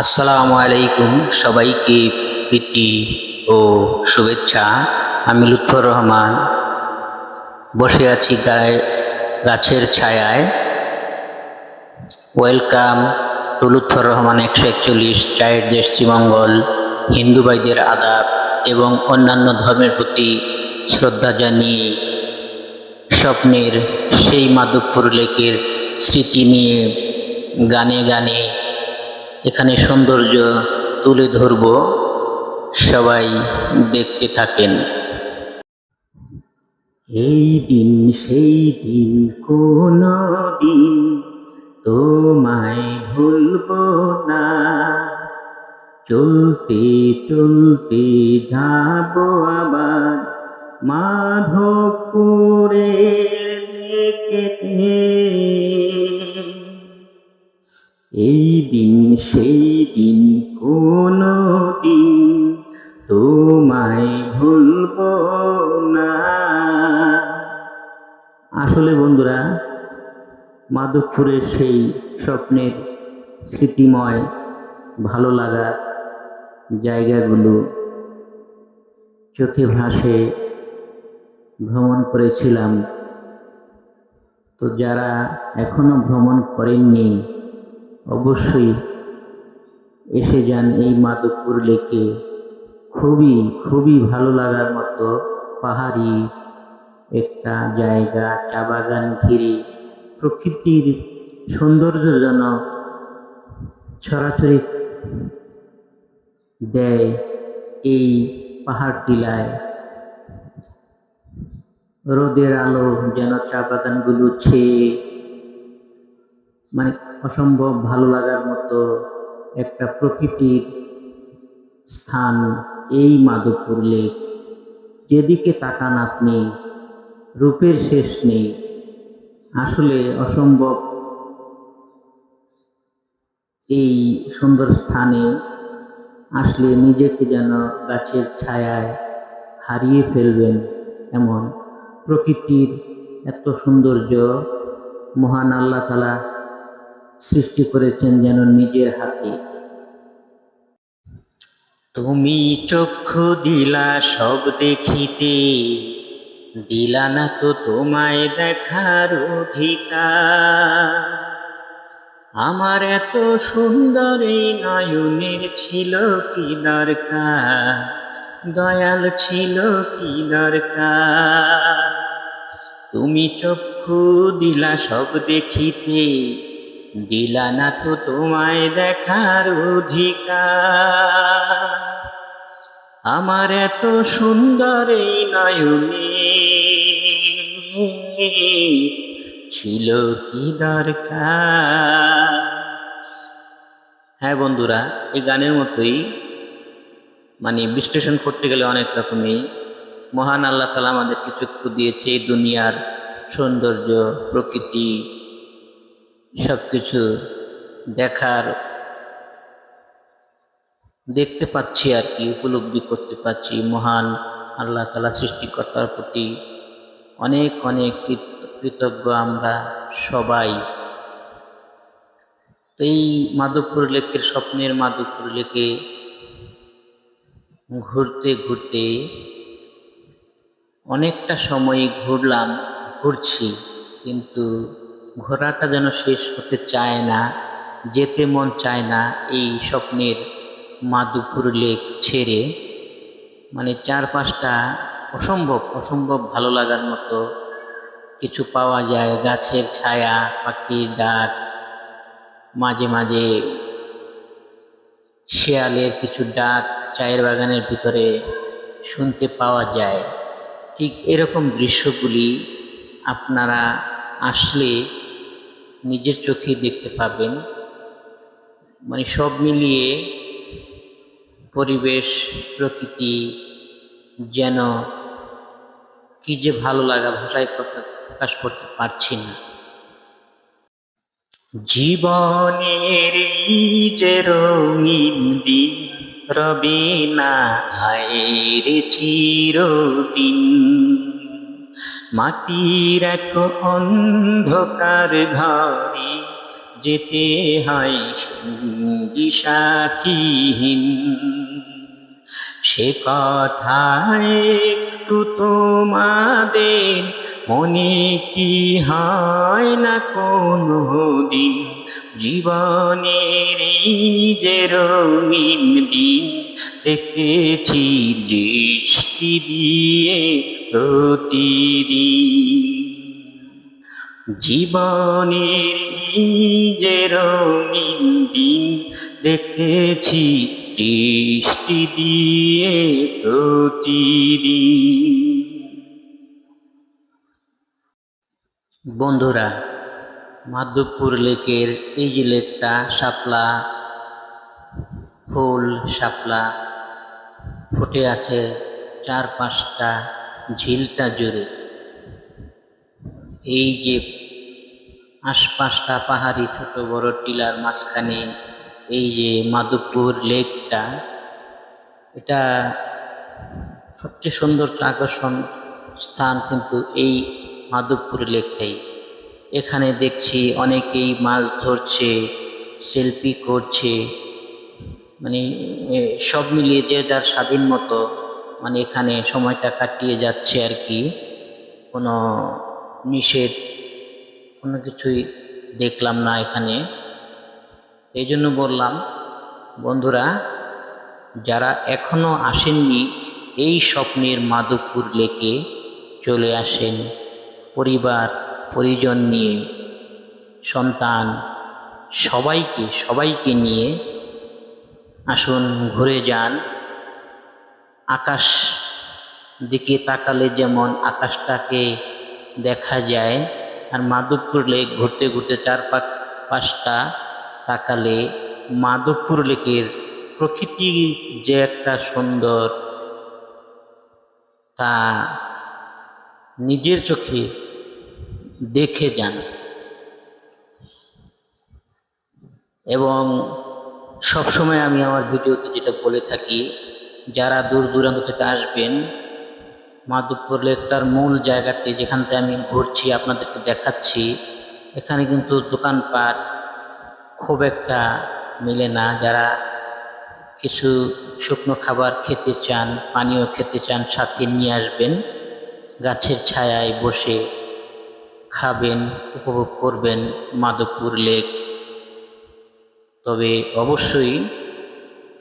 আসসালামু আলাইকুম সবাইকে প্রীতি ও শুভেচ্ছা। আমি লুৎফর রহমান। বসে আছি গায়ে গাছের ছায়ায়। ওয়েলকাম টু লুৎফর রহমান একশো একচল্লিশ চায়ের দেশ শ্রীমঙ্গল। হিন্দু ভাইদের আদাব এবং অন্যান্য ধর্মের প্রতি শ্রদ্ধা জানিয়ে স্বপ্নের সেই মাধবপুর লেকের স্মৃতি নিয়ে গানে গানে এখানে সৌন্দর্য তুলে ধরব, সবাই দেখতে থাকেন। এই দিন, সেই দিন, কোন দিন তোমায় ভুলব না। চলতে চলতে যাব আবার মাধবপুরের লেকেতে এই দিন, সেই দিন কোনো দিন তোমায় ভুলব না। আসলে বন্ধুরা, মাধবপুরের সেই স্বপ্নের স্মৃতিময়, ভালো লাগার জায়গাগুলো চোখে ভাসে ভ্রমণ করেছিলাম। তো যারা এখনও ভ্রমণ করেননি অবশ্যই এসে যান এই মাধবপুর লেকে। খুবই খুবই ভালো লাগার মতো পাহাড়ি একটা জায়গা, চা বাগান ঘিরে। প্রকৃতির সৌন্দর্য যেন ছড়াছড়ি দেয় এই পাহাড় টিলায় রোদের আলো যেন চা বাগানগুলো ছেয়ে মানে অসম্ভব ভালো লাগার মতো একটা প্রকৃতির স্থান এই মাধবপুর লেক। যেদিকে তাকান আপনি, রূপের শেষ নেই। আসলে অসম্ভব এই সুন্দর স্থানে আসলে নিজেকে যেন গাছের ছায়ায় হারিয়ে ফেলবেন এমন প্রকৃতির এত সৌন্দর্য। মহান আল্লাহ তালা সৃষ্টি করেছেন যেন নিজের হাতে। তুমি চক্ষু দিলা সব দেখিতে, দিলা না তো তোমায় দেখার অধিকার। আমার এত সুন্দর এই নয়নের ছিল কি দরকার? দয়াল ছিল কি দরকার? তুমি চক্ষু দিলা সব দেখিতে দিলা না তো তোমায় দেখার অধিকার। আমার এত সুন্দর এই নয়নে ছিল কি দরকার? হ্যাঁ বন্ধুরা, এই গানের মতোই মানে বিশ্লেষণ করতে গেলে অনেক রকমই। মহান আল্লাহ তালা আমাদেরকে চক্ষু দিয়েছে এই দুনিয়ার সৌন্দর্য, প্রকৃতি সব কিছু দেখার দেখতে পাচ্ছি আর কি, উপলব্ধি করতে পারছি মহান আল্লাহ তালা সৃষ্টিকর্তার প্রতি অনেক অনেক কৃতজ্ঞ আমরা সবাই। এই মাধবপুর লেকের স্বপ্নের মাধবপুর লেকে ঘুরতে ঘুরতে অনেকটা সময় ঘুরলাম, ঘুরছি। কিন্তু ঘোরাটা যেন শেষ হতে চায় না, যেতে মন চায় না এই স্বপ্নের মাধবপুর লেক ছেড়ে। মানে চারপাশটা অসম্ভব অসম্ভব ভালো লাগার মতো। কিছু পাওয়া যায়, গাছের ছায়া, পাখির ডাক, মাঝে মাঝে শেয়ালের কিছু ডাক চায়ের বাগানের ভিতরে শুনতে পাওয়া যায়। ঠিক এরকম দৃশ্যগুলি আপনারা আসলে নিজের চোখে দেখতে পাবেন। মানে সব মিলিয়ে পরিবেশ, প্রকৃতি যেন কি যে ভালো লাগা ভাষায় প্রকা- প্রকাশ করতে পারছি না। জীবনের যে রঙিন দিন, রবে না হায়ের চিরদিন। মাটির এক অন্ধকার ঘরে যেতে হয় সাথীহীন। সে কথা একটু তোমাদের মনে কি হয় না কোনো দিন জীবনের যে রঙিন দিন দেখেছি দৃষ্টি দিয়ে প্রতিদিন জীবনের যে রঙিন দিন দেখেছি, দৃষ্টি দিয়ে প্রতিদিন বন্ধুরা, মাধবপুর লেকের এই যে লেকটা, শাপলা, ফুল শাপলা, ফুটে আছে চার পাঁচটা ঝিলটা জুড়ে। এই যে আশপাশটা পাহাড়ি ছোট বড় টিলার মাঝখানে এই যে মাধবপুর লেকটা, এটা সবচেয়ে সৌন্দর্য আকর্ষণ স্থান কিন্তু এই মাধবপুর লেকটাই। এখানে দেখছি অনেকেই মাছ ধরছে, সেলফি করছে মানে সব মিলিয়ে যে যার স্বাধীন মতো মানে এখানে সময়টা কাটিয়ে যাচ্ছে আর কি। কোনো নিষেধ, কোনো কিছুই দেখলাম না এখানে। এই জন্য বললাম, বন্ধুরা, যারা এখনও আসেননি, এই স্বপ্নের মাধবপুর লেকে চলে আসেন। পরিবার, পরিজন নিয়ে, সন্তান, সবাইকে সবাইকে নিয়ে আসুন, ঘুরে যান। আকাশ দিকে তাকালে যেমন আকাশটাকে দেখা যায়, আর মাধবপুর লেক ঘুরতে ঘুরতে চার পাঁচ পাঁচটা তাকালে মাধবপুর লেকের প্রকৃতি যে একটা সুন্দর তা নিজের চোখে দেখে যান। এবং সবসময় আমি আমার ভিডিওতে যেটা বলে থাকি যারা দূর দূরান্ত থেকে আসবেন, মাধবপুর লেকটার মূল জায়গাতে যেখানতে আমি ঘুরছি, আপনাদেরকে দেখাচ্ছি, এখানে কিন্তু দোকানপাট খুব একটা মেলে না। যারা কিছু শুকনো খাবার খেতে চান, পানীয় খেতে চান, সাথে নিয়ে আসবেন, গাছের ছায়ায় বসে খাবেন, উপভোগ করবেন মাধবপুর লেক। তবে অবশ্যই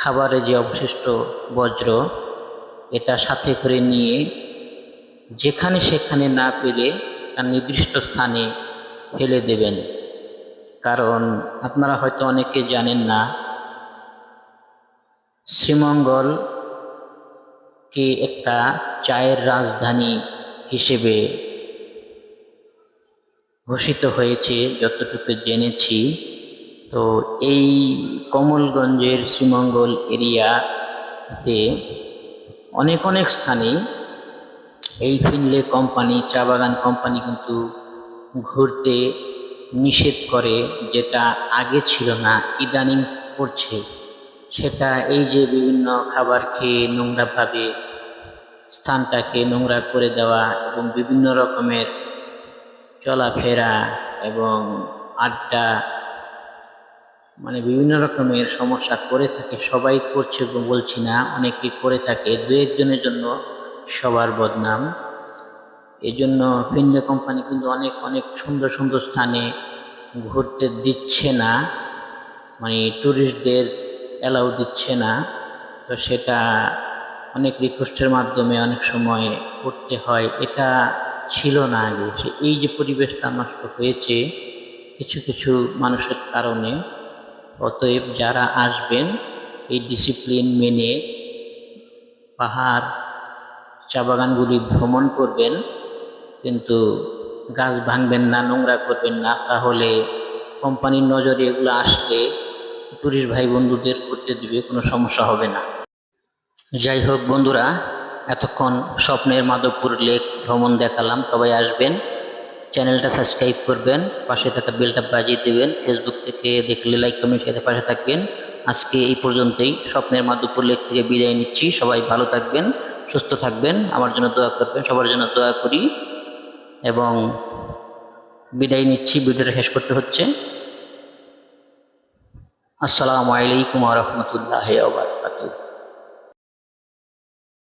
খাবারে যে অবশিষ্ট বজ্র, এটা সাথে করে নিয়ে যেখানে সেখানে না পেলে একটা নির্দিষ্ট স্থানে ফেলে দেবেন। কারণ আপনারা হয়তো অনেকে জানেন না, শ্রীমঙ্গল কে একটা চায়ের রাজধানী হিসেবে ঘোষিত হয়েছে, যতটুকু জেনেছি। তো এই কমলগঞ্জের শ্রীমঙ্গল এরিয়াতে অনেক অনেক স্থানে এই ফিনলে কোম্পানি, চা বাগান কোম্পানি কিন্তু ঘুরতে নিষেধ করে, যেটা আগে ছিল না, ইদানিং করছে। সেটা এই যে বিভিন্ন খাবার খেয়ে নোংরাভাবে স্থানটাকে নোংরা করে দেওয়া এবং বিভিন্ন রকমের চলাফেরা এবং আড্ডা মানে বিভিন্ন রকমের সমস্যা করে থাকে, সবাই করছে বলছি না, অনেকে করে থাকে, দু একজনের জন্য সবার বদনাম। এই জন্য ফিনলে কোম্পানি কিন্তু অনেক অনেক সুন্দর সুন্দর স্থানে ঘুরতে দিচ্ছে না মানে ট্যুরিস্টদের অ্যালাউ দিচ্ছে না। তো সেটা অনেক রিকোয়েস্টের মাধ্যমে অনেক সময় করতে হয়, এটা ছিল না আগে। এই যে পরিবেশটা নষ্ট হয়েছে, কিছু কিছু মানুষের কারণে অতএব যারা আসবেন, এই ডিসিপ্লিন মেনে পাহাড়, চা বাগানগুলি ভ্রমণ করবেন, কিন্তু গাছ ভাঙবেন না, নোংরা করবেন না, তাহলে কোম্পানির নজরে এগুলো আসলে টুরিস্ট ভাই বন্ধুদের করতে দিবে, কোনো সমস্যা হবে না। যাই হোক বন্ধুরা, এতক্ষণ স্বপ্নের মাধবপুর লেক ভ্রমণ দেখালাম, সবাই আসবেন। চ্যানেলটা সাবস্ক্রাইব করবেন, পাশে থাকা বেলটা বাজিয়ে দেবেন ফেসবুক থেকে দেখলে লাইক কমেন্ট সাথে পাশে থাকবেন। আজকে এই পর্যন্তই, স্বপ্নের মাধবপুর লেক থেকে বিদায় নিচ্ছি, সবাই ভালো থাকবেন, সুস্থ থাকবেন, আমার জন্য দোয়া করবেন, সবার জন্য দোয়া করি। এবং বিদায় নিচ্ছি, ভিডিওটা শেষ করতে হচ্ছে। আসসালামু আলাইকুম রহমতুল্লাহ আবরকাতুহ